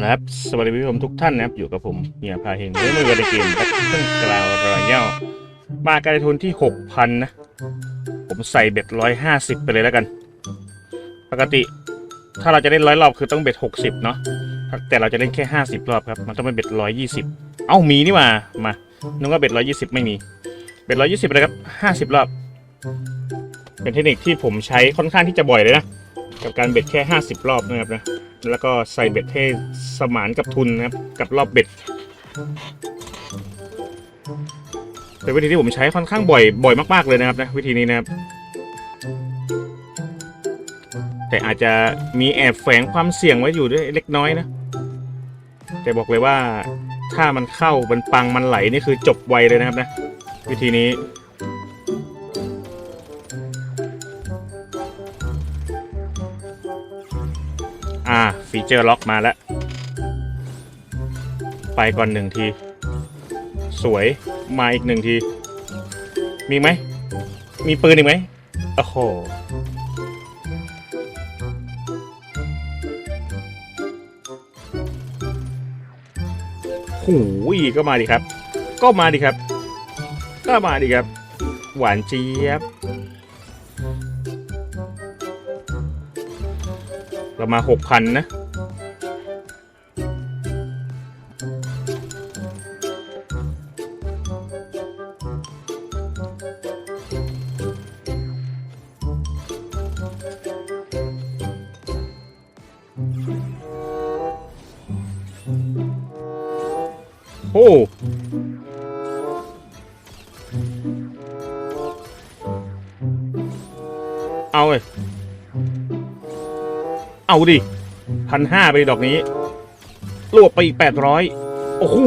นะครับ สวัสดีผู้ชมทุกท่านนะครับ อยู่กับผมเฮียพาเฮงเล่นมือในเกมแบทเทิลกราวรอยัลมาการทุนที่ 6,000 นะ ผมใส่เบ็ด 150 ไปเลยแล้วกัน ปกติถ้าเราจะเล่นร้อยรอบคือต้องเบ็ด 60 เนาะแต่เราจะเล่นแค่ 50 รอบครับ มันต้องเป็นเบ็ด 120 เอ้ามีนี่หว่ามานึกว่าเบ็ด 120 ไม่มี เบ็ด 120เลยครับ 50 รอบ เป็นเทคนิคที่ผมใช้ค่อนข้างที่จะบ่อยเลยนะ กับการเบ็ดแค่ 50 รอบนะครับนะแล้วก็ใส่เบ็ดให้สมานกับทุนนะครับกับรอบเบ็ดเป็นวิธีที่ผมใช้ค่อนข้างบ่อยบ่อยมากๆเลยนะครับนะวิธีนี้นะครับแต่อาจจะมีแอบแฝงความเสี่ยงไว้อยู่ด้วยเล็กน้อยนะ แต่บอกเลยว่าถ้ามันเข้ามันปังมันไหลนี่คือจบไวเลยนะครับนะ วิธีนี้ อ่าฟีเจอร์ล็อกมาแล้ว ไปก่อนหนึ่งที สวยมาอีกหนึ่งที มีไหม มีปืนอีกไหมโอ้โหหูยก็มาดิครับ ก็มาดิครับ ก็มาดิครับ หวานเจี๊ยบ เรามาหกพันนะ โอ้เอาเลย เอาดิพันห้าไปดอกนี้ รวบไปอีกแปดร้อยโอ้โห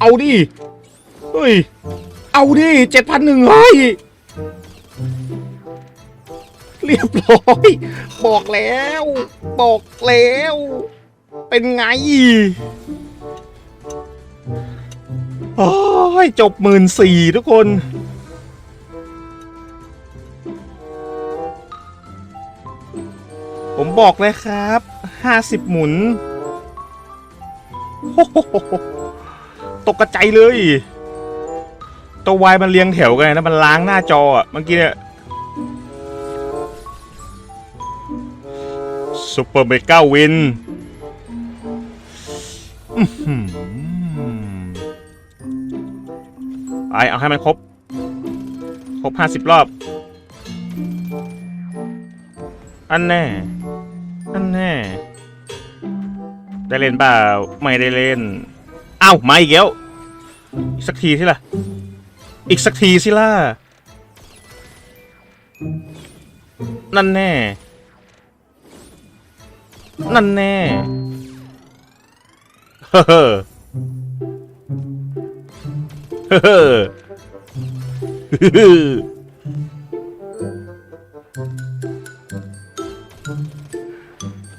เอาดิเฮ้ย เอาดิเจ็ดพันหนึ่งเฮ้ยเรียบร้อย บอกแล้ว บอกแล้ว เป็นไงโอ้ยจบหมื่นสี่ทุกคน ผมบอกเลยครับห้าสิบหมุนโหตกกระใจเลย ตัววายมันเรียงแถวกันนะมันล้างหน้าจออะเมื่อกี้เนี่ยซูเปอร์เมกาวินอื้อหือไปเอาให้มันครบ ครบห้าสิบรอบ อันแน่ อันแน่ได้เล่นเปล่าไม่ได้เล่นเอ้ามาอีกแล้วอีกสักทีสิล่ะ อีกสักทีสิล่ะ นั่นแน่ นั่นแน่ เฮ้อเฮ้อเฮ้อ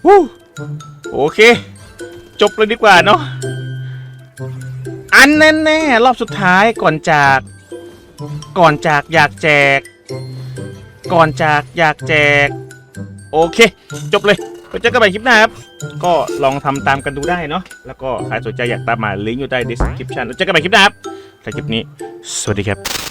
วู้โอเค จบเลยดีกว่าเนาะอันแน่ๆรอบสุดท้ายก่อนจาก ก่อนจากอยากแจก ก่อนจากอยากแจก โอเค จบเลยไปเจอกันใหม่คลิปหน้าครับ ก็ลองทำตามกันดูได้เนาะแล้วก็ใครสนใจอยากตามมาลิงก์อยู่ใต้ description แล้วเจอกันใหม่คลิปหน้าครับสำหรับคลิปนี้ สวัสดีครับ